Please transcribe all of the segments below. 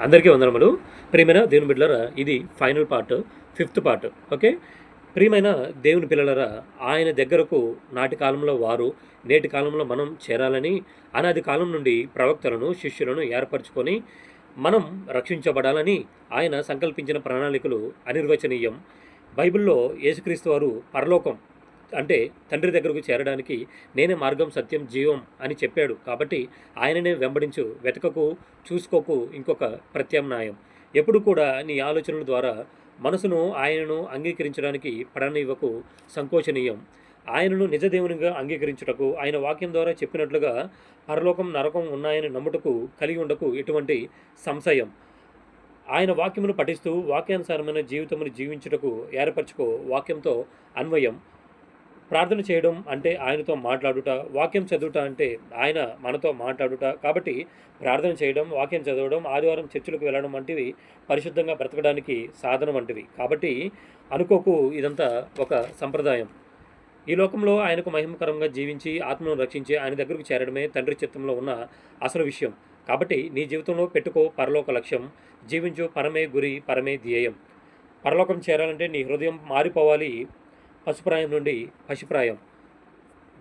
అందరికీ వందనములు. ప్రియమైన దేవుని బిడ్డలరా ఇది final part fifth part okay? ప్రియమైన దేవుని పిల్లలరా ఆయన దగ్గరకు నాటి కాలంలో వారు నేటి కాలంలో మనం చేరాలని అనాది కాలం నుండి ప్రవక్తలను శిష్యులను ఏర్పరచుకొని మనం రక్షించబడాలని ఆయన సంకల్పించిన ప్రణాళికలు అనిర్వచనీయం. బైబిల్లో యేసుక్రీస్తు వారు పరలోకం అంటే తండ్రి దగ్గరకు చేరడానికి నేనే మార్గం సత్యం జీవం అని చెప్పాడు. కాబట్టి ఆయననే వెంబడించు వెతకకు చూసుకోకు ఇంకొక ప్రత్యామ్నాయం. ఎప్పుడు కూడా నీ ఆలోచనల ద్వారా మనసును ఆయనను అంగీకరించడానికి పడనివ్వకు సంకోచనీయం. ఆయనను నిజదేవునిగా అంగీకరించుటకు ఆయన వాక్యం ద్వారా చెప్పినట్లుగా పరలోకం నరకం ఉన్నాయని నమ్ముటకు కలిగి ఉండకు ఎటువంటి సంశయం. ఆయన వాక్యమును పఠిస్తూ వాక్యానుసారమైన జీవితమును జీవించుటకు ఏర్పరచుకో వాక్యంతో అన్వయం. ప్రార్థన చేయడం అంటే ఆయనతో మాట్లాడుట వాక్యం చదువుట అంటే ఆయన మనతో మాట్లాడుట. కాబట్టి ప్రార్థన చేయడం వాక్యం చదవడం ఆదివారం చర్చిలకు వెళ్ళడం వంటివి పరిశుద్ధంగా బ్రతకడానికి సాధనం వంటివి. కాబట్టి అనుకోకు ఇదంతా ఒక సంప్రదాయం. ఈ లోకంలో ఆయనకు మహిమకరంగా జీవించి ఆత్మను రక్షించి ఆయన దగ్గరకు చేరడమే తండ్రి చిత్తంలో ఉన్న అసలు విషయం. కాబట్టి నీ జీవితంలో పెట్టుకో పరలోక లక్ష్యం జీవించు పరమే గురి పరమే ధ్యేయం. పరలోకం చేరాలంటే నీ హృదయం మారిపోవాలి పశుప్రాయం నుండి పశుప్రాయం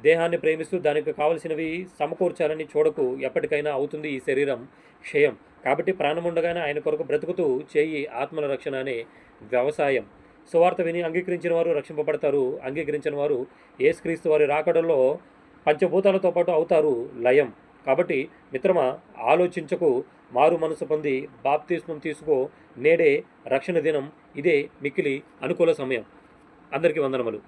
దేహాన్ని ప్రేమిస్తూ దానికి కావలసినవి సమకూర్చాలని చూడకు ఎప్పటికైనా అవుతుంది ఈ శరీరం క్షయం. కాబట్టి ప్రాణముండగానే ఆయన కొరకు బ్రతుకుతూ చేయి ఆత్మల రక్షణ అనే వ్యవసాయం. సువార్త విని అంగీకరించిన వారు రక్షింపబడతారు. అంగీకరించిన వారు ఏసుక్రీస్తు వారి రాకడల్లో పంచభూతాలతో పాటు అవుతారు లయం. కాబట్టి మిత్రమా ఆలోచించకు. మారు మనసు పొంది బాప్తీస్మం తీసుకో. నేడే రక్షణ దినం. ఇదే మిక్కిలి అనుకూల సమయం. అందరికీ వందనములు.